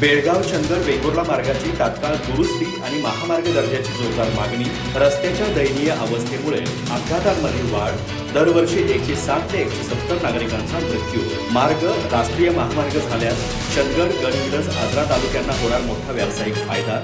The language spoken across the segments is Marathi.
बेळगाव चंदर वेंगुर्ला मार्गाची तात्काळ दुरुस्ती आणि महामार्ग दर्जाची जोरदार मागणी रस्त्याच्या दयनीय अवस्थेमुळे अपघातांमधील वाढ दरवर्षी एकशे साठ ते एकशे सत्तर नागरिकांचा मृत्यू मार्ग राष्ट्रीय महामार्ग झाल्यास चंदगड गडहिंग्लज आजरा तालुक्यांना होणार मोठा व्यावसायिक फायदा.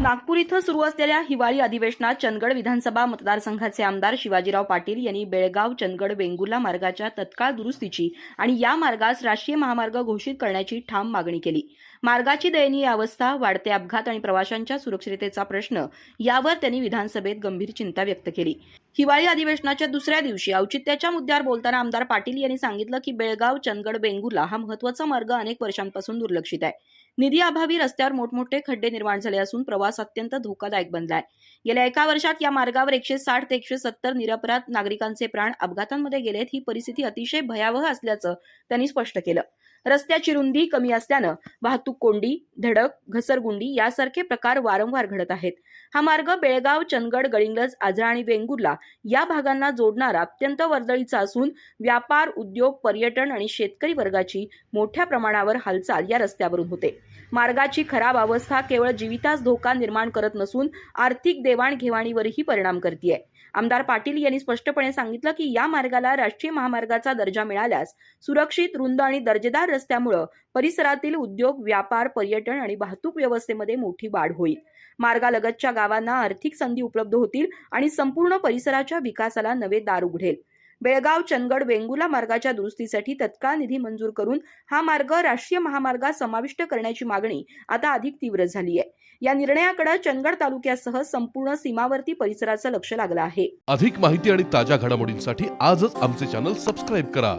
नागपूर इथं सुरू असलेल्या हिवाळी अधिवेशनात चंदगड विधानसभा मतदारसंघाचे आमदार शिवाजीराव पाटील यांनी बेळगाव चंदगड वेंगुर्ला मार्गाच्या तत्काळ दुरुस्तीची आणि या मार्गास राष्ट्रीय महामार्ग घोषित करण्याची ठाम मागणी केली. मार्गाची दयनीय अवस्था वाढते अपघात आणि प्रवाशांच्या सुरक्षिततेचा प्रश्न यावर त्यांनी विधानसभेत गंभीर चिंता व्यक्त केली. हिवाळी अधिवेशनाच्या दुसऱ्या दिवशी औचित्याच्या मुद्द्यावर बोलताना आमदार पाटील यांनी सांगितलं की बेळगाव चंदगड बेंगुला हा महत्त्वाचा मार्ग अनेक वर्षांपासून दुर्लक्षित आहे. निधी अभावी रस्त्यावर मोठमोठे खड्डे निर्माण झाले असून प्रवास अत्यंत धोकादायक बनलाय. गेल्या एका वर्षात या मार्गावर एकशे साठ ते एकशे सत्तर निरपराध नागरिकांचे प्राण अपघातांमध्ये गेलेत ही परिस्थिती अतिशय भयावह असल्याचं त्यांनी स्पष्ट केलं. रस्त्याची रुंदी कमी असल्यानं वाहतूक कोंडी धडक घसरगुंडी यासारखे प्रकार वारंवार घडत आहेत. हा मार्ग बेळगाव चंदगड गळिंगलज आजरा आणि वेंगुर्ला या भागांना जोडणारा अत्यंत वर्दळीचा असून व्यापार उद्योग पर्यटन आणि शेतकरी वर्गाची मोठ्या प्रमाणावर हालचाल या रस्त्यावरून होते. मार्गाची खराब अवस्था केवळ जीवितास धोका निर्माण करत नसून आर्थिक देवाणघेवाणीवरही परिणाम करते आमदार पाटील यांनी स्पष्टपणे सांगितलं की या मार्गाला राष्ट्रीय महामार्गाचा दर्जा मिळाल्यास सुरक्षित रुंद आणि दर्जेदार रस्त्यामुळं परिसरातील उद्योग व्यापार पर्यटन आणि वाहतूक व्यवस्थेमध्ये मोठी वाढ होईल. मार्गालगतच्या गावांना आर्थिक संधी उपलब्ध होतील आणि संपूर्ण परिसराच्या विकासाला नवे दार उघडेल. बेळगाव चंदगड वेंगुला मार्गाच्या दुरुस्तीसाठी तत्काळ निधी मंजूर करून हा मार्ग राष्ट्रीय महामार्गात समाविष्ट करण्याची मागणी आता अधिक तीव्र झाली आहे या निर्णयाकडे चंदगड तालुक्यासह संपूर्ण सीमावर्ती परिसराचं लक्ष लागलं आहे. अधिक माहिती आणि ताज्या घडामोडींसाठी आजच आमचे चॅनल सबस्क्राईब करा.